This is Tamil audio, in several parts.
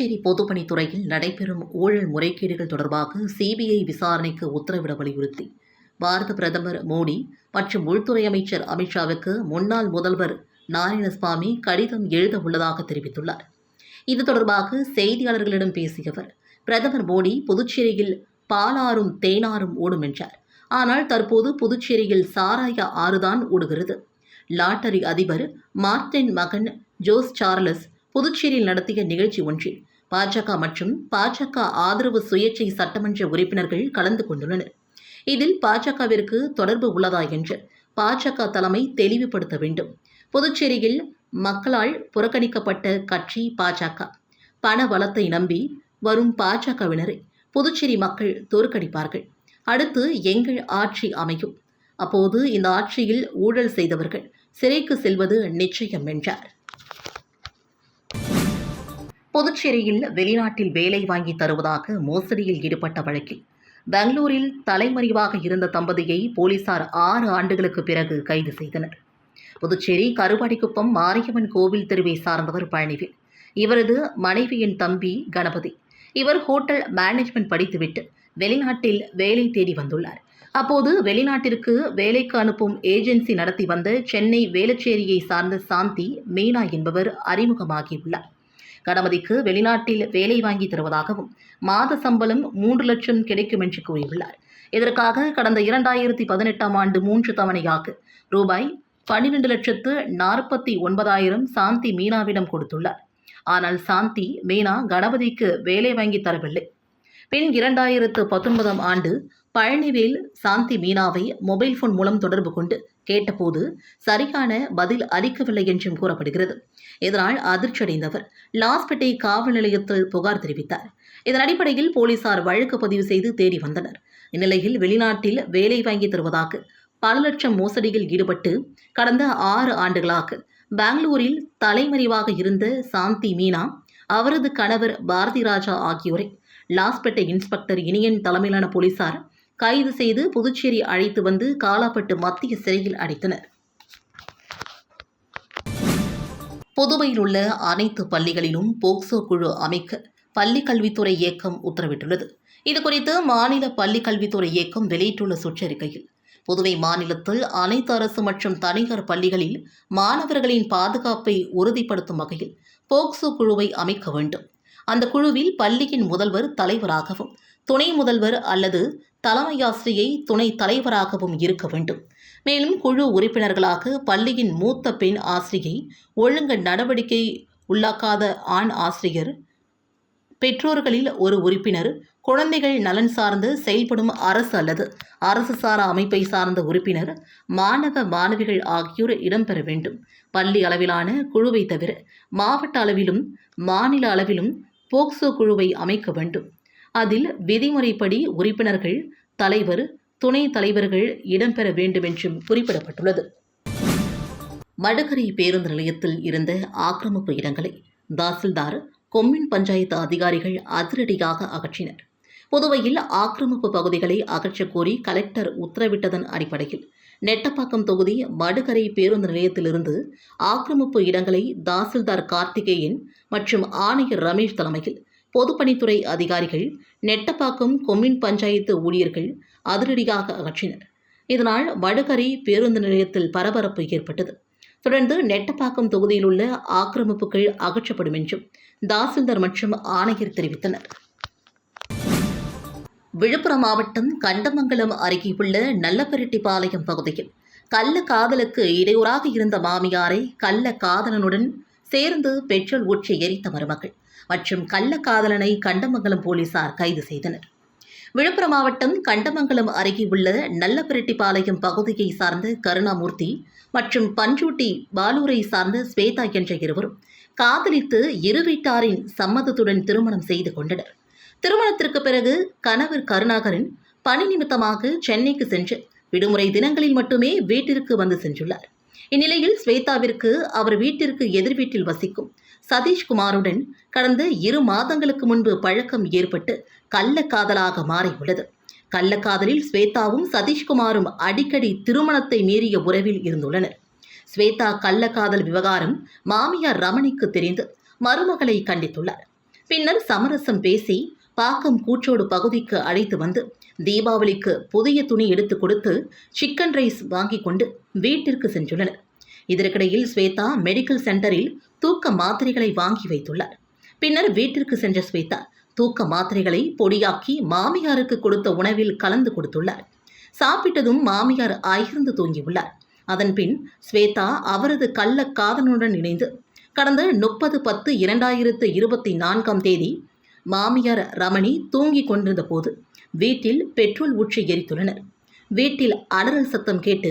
புதுச்சேரி பொதுப்பணித்துறையில் நடைபெறும் ஊழல் முறைகேடுகள் தொடர்பாக சிபிஐ விசாரணைக்கு உத்தரவிட வலியுறுத்தி. பாரத பிரதமர் மோடி மற்றும் உள்துறை அமைச்சர் அமித்ஷாவுக்கு முன்னாள் முதல்வர் நாராயணசாமி கடிதம் எழுத உள்ளதாக தெரிவித்துள்ளார். இது தொடர்பாக செய்தியாளர்களிடம் பேசிய அவர் பிரதமர் மோடி புதுச்சேரியில் பாலாறும் தேனாறும் ஓடும் என்றார். ஆனால் தற்போது புதுச்சேரியில் சாராய ஆறுதான் ஓடுகிறது. லாட்டரி அதிபர் மார்டின் மகன் ஜோஸ் சார்லஸ் புதுச்சேரியில் நடத்திய நிகழ்ச்சி ஒன்றில் பாஜக மற்றும் பாஜக ஆதரவு சுயேட்சை சட்டமன்ற உறுப்பினர்கள் கலந்து கொண்டுள்ளனர். இதில் பாஜகவிற்கு தொடர்பு உள்ளதா என்று பாஜக தலைமை தெளிவுபடுத்த வேண்டும். புதுச்சேரியில் மக்களால் புறக்கணிக்கப்பட்ட கட்சி பாஜக. பண பலத்தை நம்பி வரும் பாஜகவினரை புதுச்சேரி மக்கள் தோற்கடிப்பார்கள். அடுத்து எங்கள் ஆட்சி அமையும். அப்போது இந்த ஆட்சியில் ஊழல் செய்தவர்கள் சிறைக்கு செல்வது நிச்சயம் என்றார். புதுச்சேரியில் வெளிநாட்டில் வேலை வாங்கி தருவதாக மோசடியில் ஈடுபட்ட வழக்கில். பெங்களூரில் தலைமறைவாக இருந்த தம்பதியை போலீசார் ஆறு ஆண்டுகளுக்கு பிறகு கைது செய்தனர். புதுச்சேரி கருவாடிக்குப்பம் மாரியம்மன் கோவில் தெருவை சார்ந்தவர் பழனிவேல். இவரது மனைவியின் தம்பி கணபதி. இவர் ஹோட்டல் மேனேஜ்மெண்ட் படித்துவிட்டு வெளிநாட்டில் வேலை தேடி வந்துள்ளார். அப்போது வெளிநாட்டிற்கு வேலைக்கு அனுப்பும் ஏஜென்சி நடத்தி வந்த சென்னை வேலச்சேரியை சார்ந்த சாந்தி மீனா என்பவர் அறிமுகமாகியுள்ளார். கணபதிக்கு வெளிநாட்டில் வேலை வாங்கி தருவதாகவும் மாத சம்பளம் மூன்று லட்சம் கிடைக்கும் என்று கூறியுள்ளார். இதற்காக கடந்த இரண்டாயிரத்தி பதினெட்டாம் ஆண்டு மூன்று தவணையாக ரூபாய் பன்னிரண்டு லட்சத்து நாற்பத்தி ஒன்பதாயிரம் சாந்தி மீனாவிடம் கொடுத்துள்ளார். ஆனால் சாந்தி மீனா கணபதிக்கு வேலை வாங்கி தரவில்லை. பின் இரண்டாயிரத்து பத்தொன்பதாம் ஆண்டு பழனிவேல் சாந்தி மீனாவை மொபைல் போன் மூலம் தொடர்பு கொண்டு கேட்டபோது சரியான பதில் அளிக்கவில்லை என்றும் கூறப்படுகிறது. இதனால் அதிர்ச்சியடைந்தவர். லாஸ்பேட்டை காவல் நிலையத்தில் புகார் தெரிவித்தார். இதன் அடிப்படையில் போலீசார் வழக்கு பதிவு செய்து தேடி வந்தனர். இந்நிலையில் வெளிநாட்டில் வேலை வாங்கி தருவதாக பல லட்சம் மோசடியில் ஈடுபட்டு கடந்த ஆறு ஆண்டுகளாக பெங்களூரில் தலைமறைவாக இருந்த சாந்தி மீனா அவரது கணவர் பாரதி ராஜா ஆகியோரை லாஸ்பேட்டை இன்ஸ்பெக்டர் இனியன் தலைமையிலான போலீசார் கைது செய்து புதுச்சேரி அழைத்து வந்து காலாப்பட்டு மத்திய சிறையில் அடைத்தனர். புதுவையில் உள்ள அனைத்து பள்ளிகளிலும் போக்சோ குழு அமைக்க பள்ளிக் கல்வித்துறை இயக்கம் உத்தரவிட்டுள்ளது. இதுகுறித்து மாநில பள்ளிக் கல்வித்துறை இயக்கம் வெளியிட்டுள்ள சுற்றறிக்கையில் புதுவை மாநிலத்தில் அனைத்து அரசு மற்றும் தனியார் பள்ளிகளில் மாணவர்களின் பாதுகாப்பை உறுதிப்படுத்தும் வகையில் போக்சோ குழுவை அமைக்க வேண்டும். அந்த குழுவில் பள்ளியின் முதல்வர் தலைவராகவும் துணை முதல்வர் அல்லது தலைமையாசிரியை துணை தலைவராகவும் இருக்க வேண்டும். மேலும் குழு உறுப்பினர்களாக பள்ளியின் மூத்த பெண் ஆசிரியை ஒழுங்கு நடவடிக்கை உள்ளாக்காத ஆண் ஆசிரியர் பெற்றோர்களில் ஒரு உறுப்பினர் குழந்தைகள் நலன் சார்ந்து செயல்படும் அரசு அல்லது அரசு சாரா அமைப்பை சார்ந்த உறுப்பினர் மாணவ மாணவிகள் ஆகியோர் இடம்பெற வேண்டும். பள்ளி அளவிலான குழுவை தவிர மாவட்ட அளவிலும் மாநில அளவிலும் போக்சோ குழுவை அமைக்க வேண்டும். அதில் விதிமுறைப்படி உறுப்பினர்கள் தலைவர் துணை தலைவர்கள் இடம்பெற வேண்டும் என்றும் குறிப்பிடப்பட்டுள்ளது. மடுகரை பேருந்து நிலையத்தில் இருந்த ஆக்கிரமிப்பு இடங்களை தாசில்தார் கொம்மின் பஞ்சாயத்து அதிகாரிகள் அதிரடியாக அகற்றினர். புதுவையில் ஆக்கிரமிப்பு பகுதிகளை அகற்றக் கோரி கலெக்டர் உத்தரவிட்டதன் அடிப்படையில் நெட்டப்பாக்கம் தொகுதி மடுகரை பேருந்து நிலையத்திலிருந்து ஆக்கிரமிப்பு இடங்களை தாசில்தார் கார்த்திகேயன் மற்றும் ஆணையர் ரமேஷ் தலைமையில் பொதுப்பணித்துறை அதிகாரிகள் நெட்டப்பாக்கம் கொம்யூன் பஞ்சாயத்து ஊழியர்கள் அதிரடியாக அகற்றினர். இதனால் வடுகரை பேருந்து நிலையத்தில் பரபரப்பு ஏற்பட்டது. தொடர்ந்து நெட்டப்பாக்கம் தொகுதியில் உள்ள ஆக்கிரமிப்புகள் அகற்றப்படும் என்றும் தாசில்தார் மற்றும் ஆணையர் தெரிவித்தனர். விழுப்புரம் மாவட்டம் கண்டமங்கலம் அருகே உள்ள பாளையம் பகுதியில் கள்ள காதலுக்கு இடையூறாக இருந்த மாமியாரை கள்ள காதலனுடன் சேர்ந்து பெட்ரோல் ஊற்றி எரித்த மருமகள். மற்றும் கள்ளக்காதலனை கண்டமங்கலம் போலீசார் கைது செய்தனர். விழுப்புரம் மாவட்டம் கண்டமங்கலம் அருகே உள்ள நல்லபரெட்டிப்பாளையம் பகுதியை சார்ந்த கருணாமூர்த்தி மற்றும் பஞ்சூட்டி பாலூரை சார்ந்த ஸ்வேதா என்ற இருவரும் காதலித்து இரு வீட்டாரின் சம்மதத்துடன் திருமணம் செய்து கொண்டனர். திருமணத்திற்கு பிறகு கணவர் கருணாகரன் பணி நிமித்தமாக சென்னைக்கு சென்று விடுமுறை தினங்களில் மட்டுமே வீட்டிற்கு வந்து சென்றுள்ளார். இந்நிலையில் ஸ்வேதாவிற்கு அவர் வீட்டிற்கு எதிர் வீட்டில் வசிக்கும் சதீஷ்குமாருடன் கடந்த இரு மாதங்களுக்கு முன்பு பழக்கம் ஏற்பட்டு கள்ளக்காதலாக மாறியுள்ளது. கள்ளக்காதலில் ஸ்வேதாவும் சதீஷ்குமாரும் அடிக்கடி திருமணத்தை மீறிய உறவில் இருந்துள்ளனர். ஸ்வேதா கள்ளக்காதல் விவகாரம் மாமியார் ரமணிக்கு தெரிந்து மருமகளை கண்டித்துள்ளார். பின்னர் சமரசம் பேசி பாக்கம் கூற்றோடு பகுதிக்கு அழைத்து வந்து தீபாவளிக்கு புதிய துணி எடுத்து கொடுத்து சிக்கன் ரைஸ் வாங்கி கொண்டு வீட்டிற்கு சென்றுள்ளனர். இதற்கிடையில் ஸ்வேதா மெடிக்கல் சென்டரில் தூக்க மாத்திரைகளை வாங்கி வைத்துள்ளார். பின்னர் வீட்டிற்கு சென்ற ஸ்வேதா தூக்க மாத்திரைகளை பொடியாக்கி மாமியாருக்கு கொடுத்த உணவில் கலந்து கொடுத்துள்ளார். சாப்பிட்டதும் மாமியார் அயர்ந்து தூங்கியுள்ளார். அதன்பின் ஸ்வேதா அவரது கள்ள காதலனுடன் இணைந்து கடந்த முப்பது பத்து இரண்டாயிரத்து இருபத்தி நான்காம் தேதி மாமியார் ரமணி தூங்கிக் கொண்டிருந்த போது வீட்டில் பெட்ரோல் ஊற்றி எரித்துள்ளனர். வீட்டில் அலறல் சத்தம் கேட்டு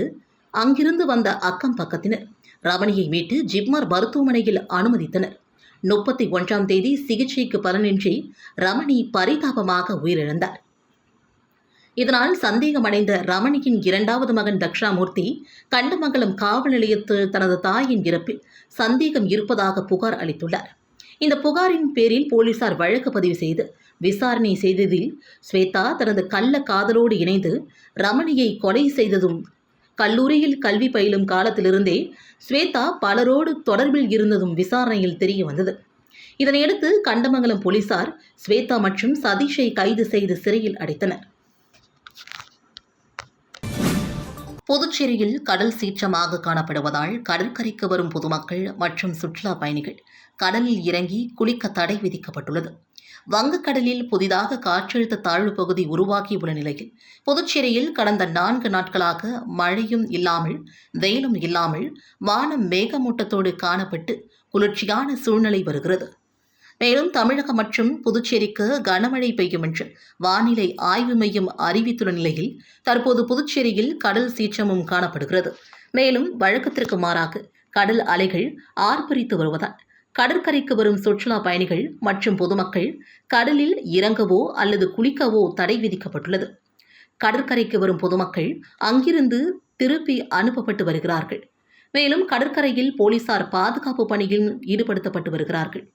அங்கிருந்து வந்த அக்கம் பக்கத்தினர். ரமணியை மீட்டு ஜிப்மர் மருத்துவமனையில் அனுமதித்தனர். முப்பத்தி ஒன்றாம் தேதி சிகிச்சைக்கு பலனின்றி ரமணி பரிதாபமாக உயிரிழந்தார். இதனால் சந்தேகமடைந்த ரமணியின் இரண்டாவது மகன் தக்ஷாமூர்த்தி கண்டமங்கலம் காவல் நிலையத்தில் தனது தாயின் இறப்பில் சந்தேகம் இருப்பதாக புகார் அளித்துள்ளார். இந்த புகாரின் பேரில் போலீசார் வழக்கு பதிவு செய்து விசாரணை செய்ததில் ஸ்வேதா தனது கள்ள காதலோடு இணைந்து ரமணியை கொலை செய்ததும் கல்லூரியில் கல்வி பயிலும் காலத்திலிருந்தே ஸ்வேதா பலரோடு தொடர்பில் இருந்ததும் விசாரணையில் தெரிய வந்தது. இதனையடுத்து கண்டமங்கலம் போலீசார் ஸ்வேதா மற்றும் சதீஷை கைது செய்து சிறையில் அடைத்தனர். புதுச்சேரியில் கடல் சீற்றமாக காணப்படுவதால் கடற்கரைக்கு வரும் பொதுமக்கள் மற்றும் சுற்றுலா பயணிகள் கடலில் இறங்கி குளிக்க தடை விதிக்கப்பட்டுள்ளது. வங்கக்கடலில் புதிதாக காற்றழுத்த தாழ்வு பகுதி உருவாகியுள்ள நிலையில் புதுச்சேரியில் கடந்த நான்கு நாட்களாக மழையும் இல்லாமல் வெயிலும் இல்லாமல் வானம் மேகமூட்டத்தோடு காணப்பட்டு குளிர்ச்சியான சூழ்நிலை வருகிறது. மேலும் தமிழகம் மற்றும் புதுச்சேரிக்கு கனமழை பெய்யும் என்று வானிலை ஆய்வு மையம் அறிவித்துள்ள நிலையில் தற்போது புதுச்சேரியில் கடல் சீற்றமும் காணப்படுகிறது. மேலும் வழக்கத்திற்கு மாறாக கடல் அலைகள் ஆர்ப்பரித்து வருவதால் கடற்கரைக்கு வரும் சுற்றுலா பயணிகள் மற்றும் பொதுமக்கள் கடலில் இறங்கவோ அல்லது குளிக்கவோ தடை விதிக்கப்பட்டுள்ளது. கடற்கரைக்கு வரும் பொதுமக்கள் அங்கிருந்து திருப்பி அனுப்பப்பட்டு வருகிறார்கள். மேலும் கடற்கரையில் போலீசார் பாதுகாப்பு பணியில் ஈடுபடுத்தப்பட்டு வருகிறார்கள்.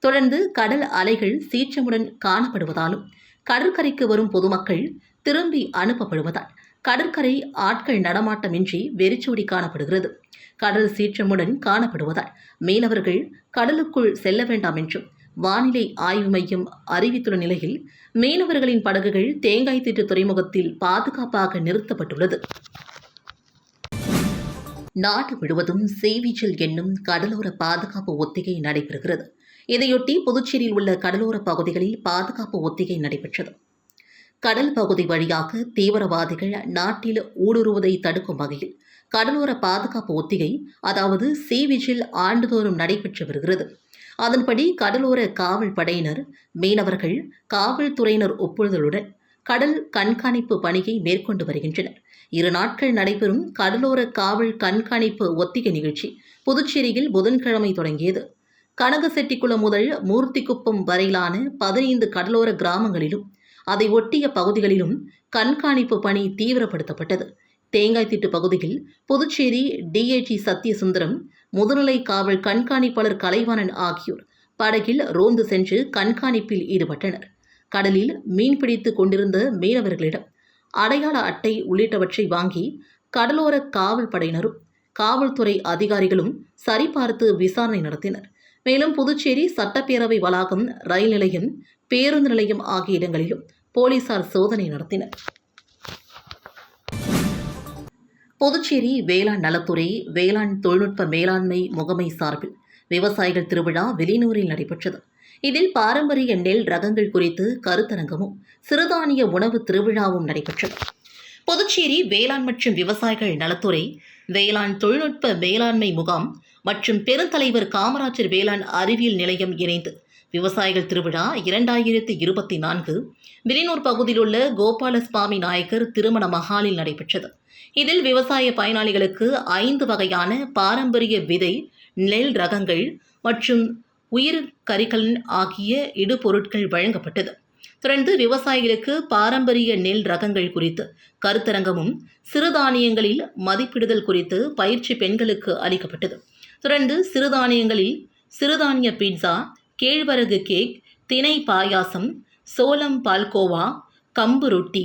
தொடர்ந்து கடல் அலைகள் சீற்றமுடன் காணப்படுவதாலும் கடற்கரைக்கு வரும் பொதுமக்கள் திரும்பி அனுப்பப்படுவதால் கடற்கரை ஆட்கள் நடமாட்டமின்றி வெறிச்சோடி காணப்படுகிறது. கடல் சீற்றமுடன் காணப்படுவதால் மீனவர்கள் கடலுக்குள் செல்ல வேண்டாம் என்றும் வானிலை ஆய்வு மையம் அறிவித்துள்ள நிலையில் மீனவர்களின் படகுகள் தேங்காய் திட்டு துறைமுகத்தில் பாதுகாப்பாக நிறுத்தப்பட்டுள்ளது. நாடு முழுவதும் சேவிச்சல் என்னும் கடலோர பாதுகாப்பு ஒத்திகை நடைபெறுகிறது. இதையொட்டி புதுச்சேரியில் உள்ள கடலோர பகுதிகளில் பாதுகாப்பு ஒத்திகை நடைபெற்றது. கடல் பகுதி வழியாக தீவிரவாதிகள் நாட்டில் ஊடுருவதை தடுக்கும் வகையில் கடலோர பாதுகாப்பு ஒத்திகை அதாவது சி விஜில் ஆண்டுதோறும் நடைபெற்று வருகிறது. அதன்படி கடலோர காவல் படையினர் மீனவர்கள் காவல்துறையினர் ஒப்புதலுடன் கடல் கண்காணிப்பு பணியை மேற்கொண்டு வருகின்றனர். இரு நாட்கள் நடைபெறும் கடலோர காவல் கண்காணிப்பு ஒத்திகை நிகழ்ச்சி புதுச்சேரியில் புதன்கிழமை தொடங்கியது. கனகசெட்டிக்குளம் முதல் மூர்த்திக்குப்பம் வரையிலான பதினைந்து கடலோர கிராமங்களிலும் அதை ஒட்டிய பகுதிகளிலும் கண்காணிப்பு பணி தீவிரப்படுத்தப்பட்டது. தேங்காய்த்திட்டு பகுதியில் புதுச்சேரி டிஏஜி சத்யசுந்தரம் முதுநிலை காவல் கண்காணிப்பாளர் கலைவாணன் ஆகியோர் படகில் ரோந்து சென்று கண்காணிப்பில் ஈடுபட்டனர். கடலில் மீன்பிடித்து கொண்டிருந்த மீனவர்களிடம் அடையாள அட்டை உள்ளிட்டவற்றை வாங்கி கடலோர காவல் படையினரும் காவல்துறை அதிகாரிகளும் சரிபார்த்து விசாரணை நடத்தினர். மேலும் புதுச்சேரி சட்டப்பேரவை வளாகம் ரயில் நிலையம் பேருந்து நிலையம் ஆகிய இடங்களிலும் போலீசார் சோதனை நடத்தினர். புதுச்சேரி வேளாண் நலத்துறை வேளாண் தொழில்நுட்ப மேலாண்மை முகமை சார்பில் விவசாயிகள் திருவிழா வெளிநூரில் நடைபெற்றது. இதில் பாரம்பரிய நெல் ரகங்கள் குறித்து கருத்தரங்கமும் சிறுதானிய உணவு திருவிழாவும் நடைபெற்றது புதுச்சேரி வேளாண் மற்றும் விவசாயிகள் நலத்துறை வேளாண் தொழில்நுட்ப மேலாண்மை முகாம் மற்றும் பெருந்தலைவர் காமராஜர் வேளாண் அறிவியல் நிலையம் இணைந்து விவசாயிகள் திருவிழா இரண்டாயிரத்தி இருபத்தி நான்கு விலினூர் பகுதியில் உள்ள கோபாலசுவாமி நாயக்கர் திருமண மஹாலில் நடைபெற்றது. இதில் விவசாய பயனாளிகளுக்கு ஐந்து வகையான பாரம்பரிய விதை நெல் ரகங்கள் மற்றும் உயிர் கறிகள் ஆகிய இடுபொருட்கள் வழங்கப்பட்டது. தொடர்ந்து விவசாயிகளுக்கு பாரம்பரிய நெல் ரகங்கள் குறித்து கருத்தரங்கமும் சிறுதானியங்களில் மதிப்பிடுதல் குறித்து பயிற்சி பெண்களுக்கு அளிக்கப்பட்டது. தொடர்ந்து சிறுதானியங்களில் சிறுதானிய பீட்சா கேழ்வரகு கேக் தினை பாயாசம் சோளம் பால்கோவா கம்பு ரொட்டி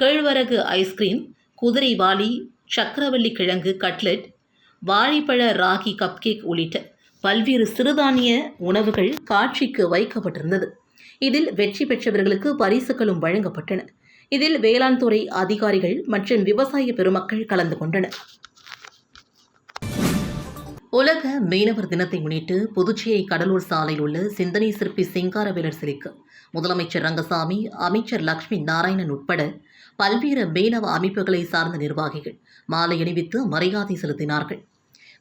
கேழ்வரகு ஐஸ்கிரீம் குதிரைவாலி சக்கரவள்ளி கிழங்கு கட்லெட் வாழைப்பழ ராகி கப்கேக் உள்ளிட்ட பல்வேறு சிறுதானிய உணவுகள் காட்சிக்கு வைக்கப்பட்டிருந்தது. இதில் வெற்றி பெற்றவர்களுக்கு பரிசுகளும் வழங்கப்பட்டன. இதில் வேளாண் துறை அதிகாரிகள் மற்றும் விவசாய பெருமக்கள் கலந்து கொண்டனர். உலக மீனவர் தினத்தை முன்னிட்டு புதுச்சேரி கடலூர் சாலையில் உள்ள சிந்தனை சிற்பி சிங்காரவேலர் சிலைக்கு முதலமைச்சர் ரங்கசாமி அமைச்சர் லக்ஷ்மி நாராயணன் உட்பட பல்வேறு மீனவ அமைப்புகளை சார்ந்த நிர்வாகிகள் மாலை அணிவித்து மரியாதை செலுத்தினார்கள்.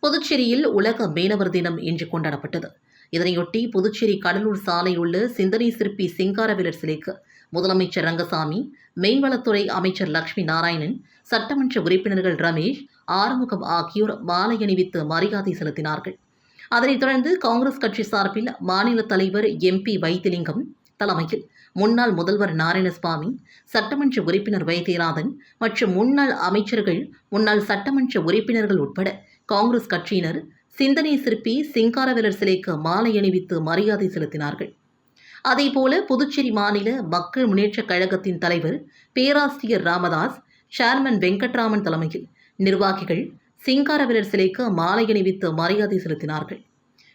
புதுச்சேரியில் உலக மீனவர் தினம் இன்று கொண்டாடப்பட்டது. இதனையொட்டி புதுச்சேரி கடலூர் சாலையில் உள்ள சிந்தனை சிற்பி சிங்காரவேலர் சிலைக்கு முதலமைச்சர் ரங்கசாமி மீன்வளத்துறை அமைச்சர் லக்ஷ்மி நாராயணன் சட்டமன்ற உறுப்பினர்கள் ரமேஷ் ஆறுமுகம் ஆகியோர் மாலை அணிவித்து மரியாதை செலுத்தினார்கள். அதனைத் தொடர்ந்து காங்கிரஸ் கட்சி சார்பில் மாநில தலைவர் எம்பி வைத்திலிங்கம் தலைமையில் முன்னாள் முதல்வர் நாராயணசுவாமி சட்டமன்ற உறுப்பினர் வைத்தியநாதன் மற்றும் முன்னாள் அமைச்சர்கள் முன்னாள் சட்டமன்ற உறுப்பினர்கள் உட்பட காங்கிரஸ் கட்சியினர் சிந்தனை சிற்பி சிங்காரவேலர் சிலைக்கு மாலை அணிவித்து மரியாதை செலுத்தினார்கள். அதேபோல புதுச்சேரி மாநில மக்கள் முன்னேற்றக் கழகத்தின் தலைவர் பேராசிரியர் ராமதாஸ் சேர்மன் வெங்கட்ராமன் தலைமையில் நிர்வாகிகள் சிங்காரவேலர் சிலைக்கு மாலை அணிவித்து மரியாதை செலுத்தினார்கள்.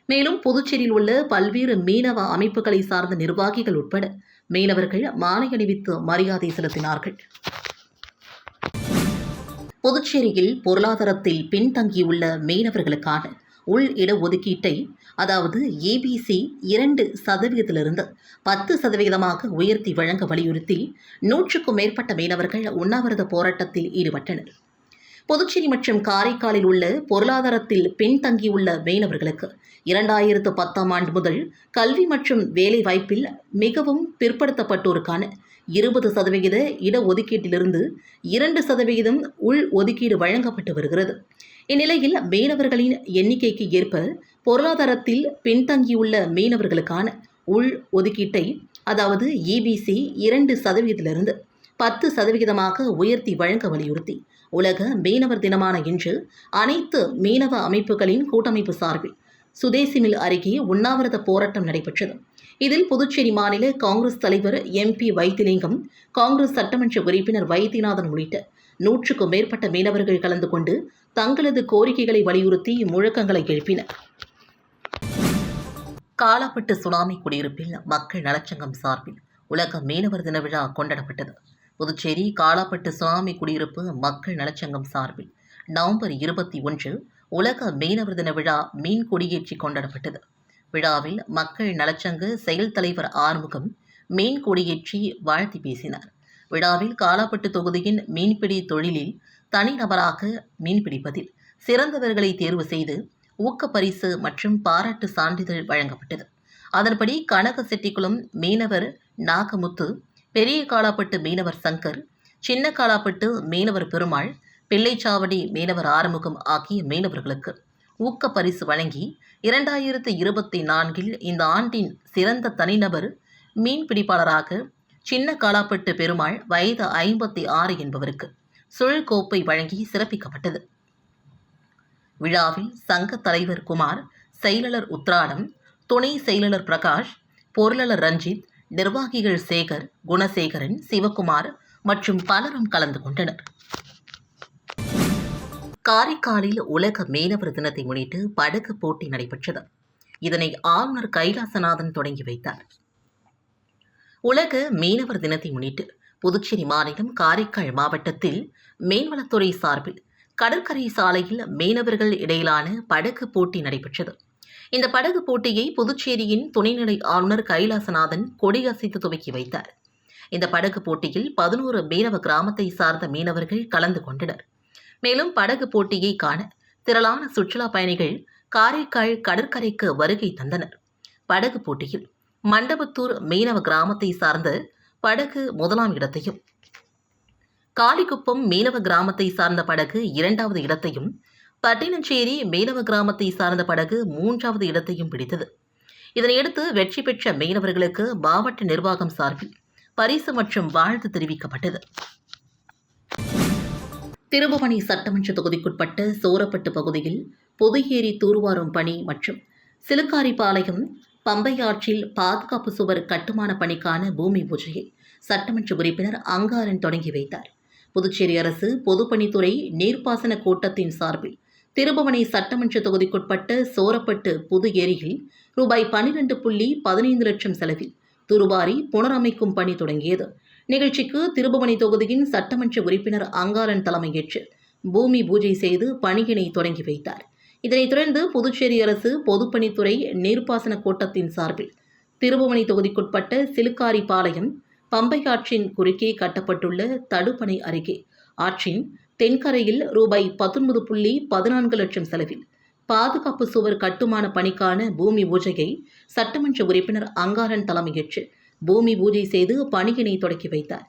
மேலும் புதுச்சேரியில் உள்ள பல்வேறு மீனவ அமைப்புகளை சார்ந்த நிர்வாகிகள் உட்பட மீனவர்கள் மாலை அணிவித்து மரியாதை செலுத்தினார்கள். புதுச்சேரியில் பொருளாதாரத்தில் பின்தங்கியுள்ள மீனவர்களுக்கான உள் இடஒதுக்கீட்டை அதாவது ஏபிசி இரண்டு சதவீதத்திலிருந்து பத்து சதவிகிதமாக உயர்த்தி வழங்க வலியுறுத்தி நூற்றுக்கும் மேற்பட்ட மீனவர்கள் உண்ணாவிரத போராட்டத்தில் ஈடுபட்டனர். புதுச்சேரி மற்றும் காரைக்காலில் உள்ள பொருளாதாரத்தில் பின்தங்கியுள்ள மீனவர்களுக்கு இரண்டாயிரத்து பத்தாம் ஆண்டு முதல் கல்வி மற்றும் வேலை வாய்ப்பில் மிகவும் பிற்படுத்தப்பட்டோருக்கான இருபது சதவிகித இடஒதுக்கீட்டிலிருந்து இரண்டு சதவிகிதம் உள் ஒதுக்கீடு வழங்கப்பட்டு வருகிறது. இந்நிலையில் மீனவர்களின் எண்ணிக்கைக்கு ஏற்ப பொருளாதாரத்தில் பின்தங்கியுள்ள மீனவர்களுக்கான உள் ஒதுக்கீட்டை அதாவது இபிசி இரண்டு சதவிகிதத்திலிருந்து பத்து சதவிகிதமாக உயர்த்தி வழங்க வலியுறுத்தி உலக மீனவர் தினமான இன்று அனைத்து மீனவ அமைப்புகளின் கூட்டமைப்பு சார்பில் சுதேசிமில் அருகே உண்ணாவிரத போராட்டம் நடைபெற்றது. இதில் புதுச்சேரி மாநில காங்கிரஸ் தலைவர் எம்பி வைத்திலிங்கம் காங்கிரஸ் சட்டமன்ற உறுப்பினர் வைத்தியநாதன் உள்ளிட்ட நூற்றுக்கும் மேற்பட்ட மீனவர்கள் கலந்து கொண்டு தங்களது கோரிக்கைகளை வலியுறுத்தி முழக்கங்களை எழுப்பினர். காலாப்பட்டு சுனாமி குடியிருப்பில் மக்கள் நலச்சங்கம் சார்பில் உலக மீனவர் தின விழா கொண்டாடப்பட்டது. புதுச்சேரி காலாப்பட்டு சுவாமி குடியிருப்பு மக்கள் நலச்சங்கம் சார்பில் நவம்பர் இருபத்தி ஒன்று உலக மீனவர் தின விழா மீன் கொடியேற்றி கொண்டாடப்பட்டது. விழாவில் மக்கள் நலச்சங்க செயல் தலைவர் ஆறுமுகம் மீன் கொடியேற்றி வாழ்த்தி பேசினார். விழாவில் காலாப்பட்டு தொகுதியின் மீன்பிடி தொழிலில் தனிநபராக மீன்பிடிப்பதில் சிறந்தவர்களை தேர்வு செய்து ஊக்கப்பரிசு மற்றும் பாராட்டு சான்றிதழ் வழங்கப்பட்டது. அதன்படி கனக செட்டிக்குளம் மீனவர் நாகமுத்து பெரிய காலாப்பட்டு மீனவர் சங்கர் சின்ன காலாப்பட்டு மீனவர் பெருமாள் பிள்ளைச்சாவடி மீனவர் ஆறுமுகம் ஆகிய மீனவர்களுக்கு ஊக்க பரிசு வழங்கி இரண்டாயிரத்து இருபத்தி நான்கில் இந்த ஆண்டின் சிறந்த தனிநபர் மீன்பிடிப்பாளராக சின்ன காலாப்பட்டு பெருமாள் வயது ஐம்பத்தி ஆறு என்பவருக்கு சுழல் கோப்பை வழங்கி சிறப்பிக்கப்பட்டது. விழாவில் சங்க தலைவர் குமார் செயலாளர் உத்ராடம் துணை செயலாளர் பிரகாஷ் பொருளாளர் ரஞ்சித் நிர்வாகிகள் சேகர் குணசேகரன் சிவகுமார் மற்றும் பலரும் கலந்து கொண்டனர். காரைக்காலில் உலக மீனவர் தினத்தை முன்னிட்டு படகு போட்டி நடைபெற்றது. இதனை ஆளுநர் கைலாசநாதன் தொடங்கி வைத்தார். உலக மீனவர் தினத்தை முன்னிட்டு புதுச்சேரி மாநிலம் காரைக்கால் மாவட்டத்தில் மீன்வளத்துறை சார்பில் கடற்கரை சாலையில் மீனவர்கள் இடையிலான படகு போட்டி நடைபெற்றது. இந்த படகு போட்டியை புதுச்சேரியின் துணைநிலை ஆளுநர் கைலாசநாதன் கொடியசைத்து துவக்கி வைத்தார். இந்த படகு போட்டியில் பதினோரு மீனவ கிராமத்தை சார்ந்த மீனவர்கள் கலந்து கொண்டனர். மேலும் படகு போட்டியை காண திரளான சுற்றுலா பயணிகள் காரைக்கால் கடற்கரைக்கு வருகை தந்தனர். படகு போட்டியில் மண்டபத்தூர் மீனவ கிராமத்தை சார்ந்த படகு முதலாம் இடத்தையும் காளிக்குப்பம் மீனவ கிராமத்தை சார்ந்த படகு இரண்டாவது இடத்தையும் பட்டினச்சேரி மீனவ கிராமத்தை சார்ந்த படகு மூன்றாவது இடத்தையும் பிடித்தது. இதனையடுத்து வெற்றி பெற்ற மீனவர்களுக்கு மாவட்ட நிர்வாகம் சார்பில் பரிசு மற்றும் வாழ்த்து தெரிவிக்கப்பட்டது. திருபுவனை சட்டமன்ற தொகுதிக்குட்பட்ட சோரப்பட்டு பகுதியில் பொதுகேரி தூர்வாரும் பணி மற்றும் சிலுக்காரிப்பாளையம் பம்பை ஆற்றில் பாதுகாப்பு சுவர் கட்டுமான பணிக்கான பூமி பூஜையை சட்டமன்ற உறுப்பினர் அங்காரன் தொடங்கி வைத்தார். புதுச்சேரி அரசு பொதுப்பணித்துறை நீர்ப்பாசன கூட்டத்தின் சார்பில் திருபுவனை சட்டமன்ற தொகுதிக்குட்பட்ட சோரப்பட்டு புது ஏரியில் ரூபாய் பன்னிரண்டு புள்ளி பதினைந்து லட்சம் செலவில் துருபாரி புனரமைக்கும் பணி தொடங்கியது. நிகழ்ச்சிக்கு திருபுவனை தொகுதியின் சட்டமன்ற உறுப்பினர் அங்காரன் தலைமையேற்று பூமி பூஜை செய்து பணியினை தொடங்கி வைத்தார். இதனைத் தொடர்ந்து புதுச்சேரி அரசு பொதுப்பணித்துறை நீர்ப்பாசன கோட்டத்தின் சார்பில் திருபுவனை தொகுதிக்குட்பட்ட சிலுக்காரிபாளையம் பம்பை ஆற்றின் குறுக்கே கட்டப்பட்டுள்ள தடுப்பணை அருகே ஆற்றின் தென்கரையில் ரூபாய் பத்தொன்பது புள்ளி பதினான்கு லட்சம் செலவில் பாதுகாப்பு சுவர் கட்டுமான பணிக்கான பூமி பூஜையை சட்டமன்ற உறுப்பினர் அங்காரன் தலைமையேற்று பூமி பூஜை செய்து பணியினை தொடக்கி வைத்தார்.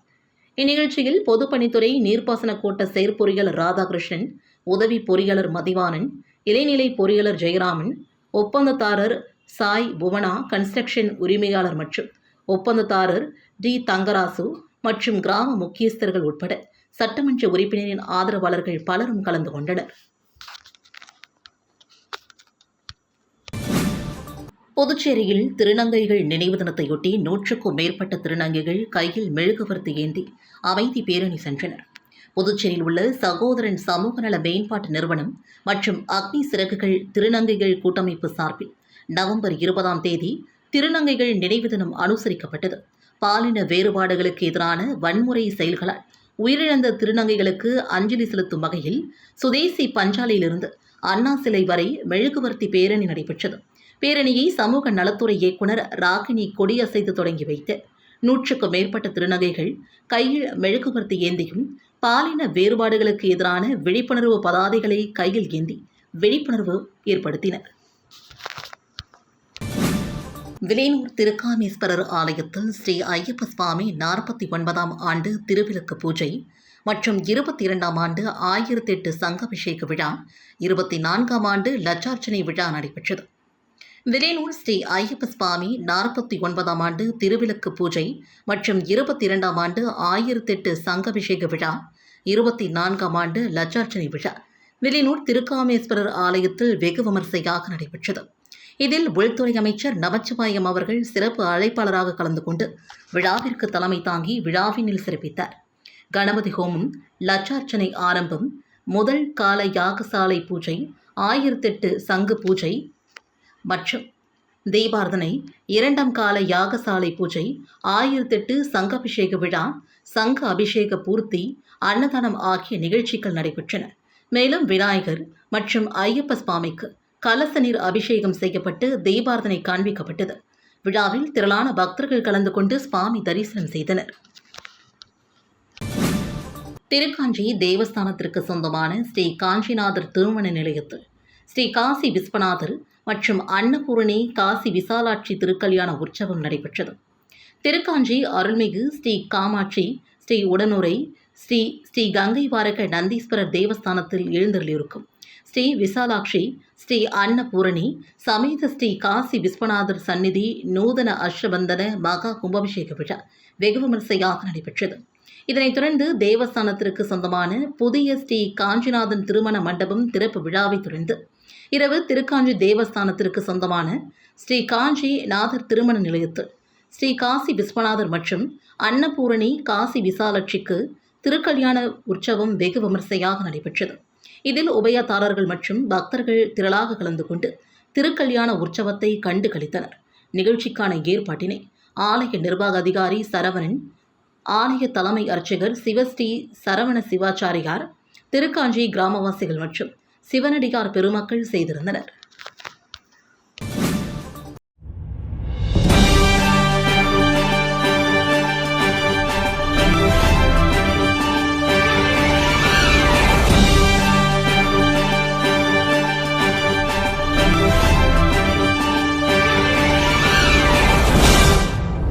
இந்நிகழ்ச்சியில் பொதுப்பணித்துறை நீர்ப்பாசன கோட்ட செயற்பொறியாளர் ராதாகிருஷ்ணன் உதவி பொறியாளர் மதிவானன் இளைநிலை பொறியாளர் ஜெயராமன் ஒப்பந்ததாரர் சாய் புவனா கன்ஸ்ட்ரக்ஷன் உரிமையாளர் மற்றும் ஒப்பந்ததாரர் டி தங்கராசு மற்றும் கிராம முக்கியஸ்தர்கள் உட்பட சட்டமன்ற உறுப்பினரின் ஆதரவாளர்கள் பலரும் கலந்து கொண்டனர். புதுச்சேரியில் திருநங்கைகள் நினைவு தினத்தையொட்டி நூற்றுக்கும் மேற்பட்ட திருநங்கைகள் கையில் மெழுகுவர்த்தி ஏந்தி அமைதி பேரணி சென்றனர். புதுச்சேரியில் உள்ள சகோதரன் சமூக நல மேம்பாட்டு நிறுவனம் மற்றும் அக்னி சிறகுகள் திருநங்கைகள் கூட்டமைப்பு சார்பில் நவம்பர் இருபதாம் தேதி திருநங்கைகள் நினைவு தினம் அனுசரிக்கப்பட்டது. பாலின வேறுபாடுகளுக்கு எதிரான வன்முறை செயல்களால் உயிரிழந்த திருநங்கைகளுக்கு அஞ்சலி செலுத்தும் வகையில் சுதேசி பஞ்சாலையிலிருந்து அண்ணா சிலை வரை மெழுகுவர்த்தி பேரணி நடைபெற்றது. பேரணியை சமூக நலத்துறை இயக்குனர் ராகினி கொடியசைத்து தொடங்கி வைத்து நூற்றுக்கும் மேற்பட்ட திருநங்கைகள் கையில் மெழுகுவர்த்தி ஏந்தியும் பாலின வேறுபாடுகளுக்கு எதிரான விழிப்புணர்வு பதாதைகளை கையில் ஏந்தி விழிப்புணர்வு ஏற்படுத்தினர். விலையனூர் திருக்காமேஸ்வரர் ஆலயத்தில் ஸ்ரீ ஐயப்ப சுவாமி நாற்பத்தி ஒன்பதாம் ஆண்டு திருவிளக்கு பூஜை மற்றும் இருபத்தி இரண்டாம் ஆண்டு ஆயிரத்தி எட்டு சங்கபிஷேக விழா இருபத்தி நான்காம் ஆண்டு லட்சார்ச்சனை விழா நடைபெற்றது. விலையனூர் ஸ்ரீ ஐயப்ப சுவாமி நாற்பத்தி ஒன்பதாம் ஆண்டு திருவிளக்கு பூஜை மற்றும் இருபத்தி இரண்டாம் ஆண்டு ஆயிரத்தி எட்டு சங்கபிஷேக விழா இருபத்தி நான்காம் ஆண்டு லட்சார்ச்சனை விழா. விலையூர் திருக்காமேஸ்வரர் ஆலயத்தில் வெகு விமர்சையாக நடைபெற்றது. இதில் உள்துறை அமைச்சர் நமச்சிவாயம் அவர்கள் சிறப்பு அழைப்பாளராக கலந்து கொண்டு விழாவிற்கு தலைமை தாங்கி விழாவினில் சிறப்பித்தார். கணபதி ஹோமம் லட்சார்ச்சனை ஆரம்பம் முதல் கால யாகசாலை பூஜை ஆயிரத்தெட்டு சங்கு பூஜை மற்றும் தீபார்த்தனை இரண்டாம் கால யாகசாலை பூஜை ஆயிரத்தெட்டு சங்க அபிஷேக விழா சங்க அபிஷேக பூர்த்தி அன்னதானம் ஆகிய நிகழ்ச்சிகள் நடைபெற்றன. மேலும் விநாயகர் மற்றும் ஐயப்ப சுவாமிக்கு கலச நீர் அபிஷேகம் செய்யப்பட்டு தெய்வார்த்தனை காண்பிக்கப்பட்டது. விழாவில் திரளான பக்தர்கள் கலந்து கொண்டு சுவாமி தரிசனம் செய்தனர். திருக்காஞ்சி தேவஸ்தானத்திற்கு சொந்தமான ஸ்ரீ காஞ்சிநாதர் திருமண நிலையத்தில் ஸ்ரீ காசி விஸ்வநாதர் மற்றும் அன்னபூரணி காசி விசாலாட்சி திருக்கல்யாண உற்சவம் நடைபெற்றது. திருக்காஞ்சி அருள்மிகு ஸ்ரீ காமாட்சி ஸ்ரீ உடனுரை ஸ்ரீ ஸ்ரீ கங்கை வாரக நந்தீஸ்வரர் தேவஸ்தானத்தில் எழுந்தருளிருக்கும் ஸ்ரீ விசாலாட்சி ஸ்ரீ அன்னபூரணி சமேத ஸ்ரீ காசி விஸ்வநாதர் சந்நிதி நூதன அஷ்டபந்தன மகா கும்பாபிஷேக விழா வெகு விமர்சையாக நடைபெற்றது. இதனைத் தொடர்ந்து தேவஸ்தானத்திற்கு சொந்தமான புதிய ஸ்ரீ காஞ்சிநாதன் திருமண மண்டபம் திறப்பு விழாவை தொடர்ந்து இரவு திருக்காஞ்சி தேவஸ்தானத்திற்கு சொந்தமான ஸ்ரீ காஞ்சி நாதர் திருமண நிலையத்தில் ஸ்ரீ காசி விஸ்வநாதர் மற்றும் அன்னபூரணி காசி விசாலட்சிக்கு திருக்கல்யாண உற்சவம் வெகு விமர்சையாக நடைபெற்றது. இதில் உபயதாரர்கள் மற்றும் பக்தர்கள் திரளாக கலந்து கொண்டு திருக்கல்யாண உற்சவத்தை கண்டு கழித்தனர் நிகழ்ச்சிக்கான ஏற்பாட்டினை ஆலய நிர்வாக அதிகாரி சரவணன் ஆலய தலைமை அர்ச்சகர் சிவஸ்ரீ சரவண சிவாச்சாரியார் திருக்காஞ்சி கிராமவாசிகள் மற்றும் சிவனடியார் பெருமக்கள் செய்திருந்தனர்.